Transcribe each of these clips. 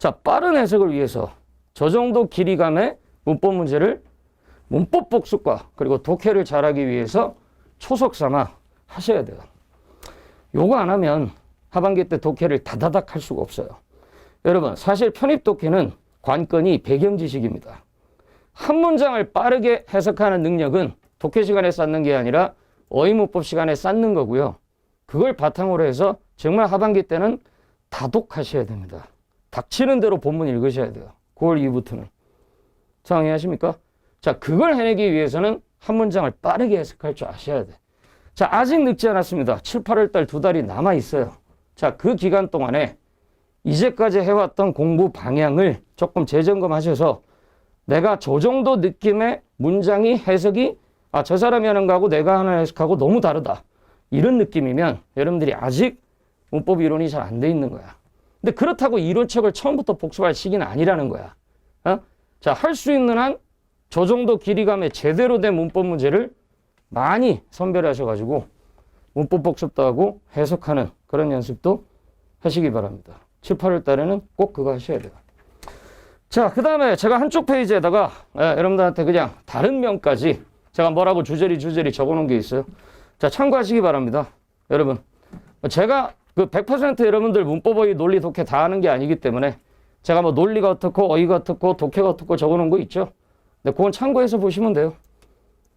자, 빠른 해석을 위해서 저 정도 길이감의 문법 문제를 문법 복습과 그리고 독해를 잘하기 위해서 초석 삼아 하셔야 돼요. 요거 안 하면 하반기 때 독해를 다다닥 할 수가 없어요. 여러분, 사실 편입 독해는 관건이 배경 지식입니다. 한 문장을 빠르게 해석하는 능력은 독해 시간에 쌓는 게 아니라 어휘문법 시간에 쌓는 거고요. 그걸 바탕으로 해서 정말 하반기 때는 다독하셔야 됩니다. 닥치는 대로 본문 읽으셔야 돼요. 9월 이후부터는. 자, 이해하십니까? 자, 그걸 해내기 위해서는 한 문장을 빠르게 해석할 줄 아셔야 돼. 자, 아직 늦지 않았습니다. 7, 8월 달 두 달이 남아 있어요. 자, 그 기간 동안에 이제까지 해왔던 공부 방향을 조금 재점검하셔서 내가 저 정도 느낌의 문장이 해석이 아, 저 사람이 하는 거하고 내가 하는 해석하고 너무 다르다. 이런 느낌이면 여러분들이 아직 문법 이론이 잘 안 돼 있는 거야. 근데 그렇다고 이론책을 처음부터 복습할 시기는 아니라는 거야. 어? 자, 할 수 있는 한 저 정도 길이감의 제대로 된 문법 문제를 많이 선별하셔가지고 문법 복습도 하고 해석하는 그런 연습도 하시기 바랍니다. 7, 8월 달에는 꼭 그거 하셔야 돼요. 자, 그 다음에 제가 한쪽 페이지에다가 예, 여러분들한테 그냥 다른 면까지 제가 뭐라고 주저리 주저리 적어 놓은 게 있어요. 자, 참고하시기 바랍니다. 여러분. 제가 그 100% 여러분들 문법어휘 논리 독해 다 하는 게 아니기 때문에 제가 뭐 논리가 어떻고 어휘가 어떻고 독해가 어떻고 적어 놓은 거 있죠. 근데 그건 참고해서 보시면 돼요.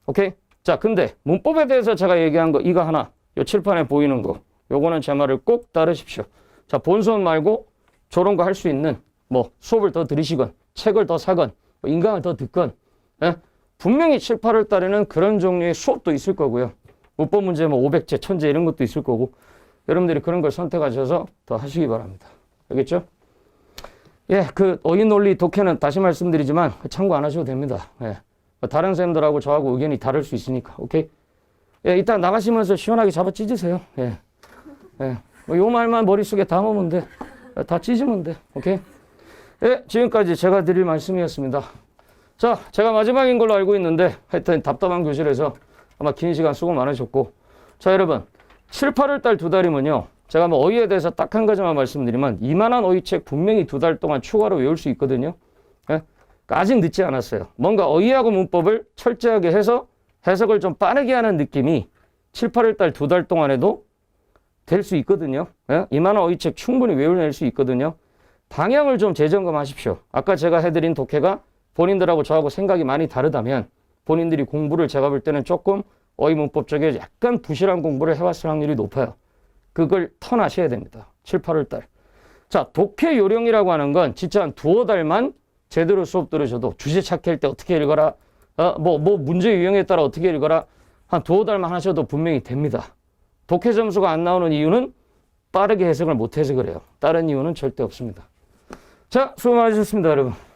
오케이? 자, 근데 문법에 대해서 제가 얘기한 거 이거 하나. 요 칠판에 보이는 거. 요거는 제 말을 꼭 따르십시오. 자, 본수업 말고 저런 거 할 수 있는 뭐 수업을 더 들으시건 책을 더 사건 뭐 인강을 더 듣건 예? 분명히 7, 8월 달에는 그런 종류의 수업도 있을 거고요. 문법 문제 뭐 500제, 1000제 이런 것도 있을 거고 여러분들이 그런 걸 선택하셔서 더 하시기 바랍니다. 알겠죠? 예, 그 어휘 논리 독해는 다시 말씀드리지만 참고 안 하셔도 됩니다. 예. 다른 선생님들하고 저하고 의견이 다를 수 있으니까. 오케이? 예, 이따 나가시면서 시원하게 잡아 찢으세요. 예. 예. 뭐요 말만 머릿속에 담으면 돼. 다 찢으면 돼. 오케이? 예, 지금까지 제가 드릴 말씀이었습니다. 자, 제가 마지막인 걸로 알고 있는데 하여튼 답답한 교실에서 아마 긴 시간 수고 많으셨고 자, 여러분 7, 8월 달 두 달이면요. 제가 뭐 어휘에 대해서 딱 한 가지만 말씀드리면 이만한 어휘책 분명히 두 달 동안 추가로 외울 수 있거든요. 예? 그러니까 아직 늦지 않았어요. 뭔가 어휘하고 문법을 철저하게 해서 해석을 좀 빠르게 하는 느낌이 7, 8월 달 두 달 동안에도 될 수 있거든요. 예? 이만한 어휘책 충분히 외워낼 수 있거든요. 방향을 좀 재점검하십시오. 아까 제가 해드린 독해가 본인들하고 저하고 생각이 많이 다르다면 본인들이 공부를 제가 볼 때는 조금 어휘 문법 쪽에 약간 부실한 공부를 해왔을 확률이 높아요. 그걸 턴하셔야 됩니다. 7, 8월 달. 자, 독해 요령이라고 하는 건 진짜 한 두어 달만 제대로 수업 들으셔도 주제 찾기 할 때 어떻게 읽어라, 어, 뭐, 뭐 문제 유형에 따라 어떻게 읽어라 한 두어 달만 하셔도 분명히 됩니다. 독해 점수가 안 나오는 이유는 빠르게 해석을 못 해서 그래요. 다른 이유는 절대 없습니다. 자, 수고 많으셨습니다, 여러분.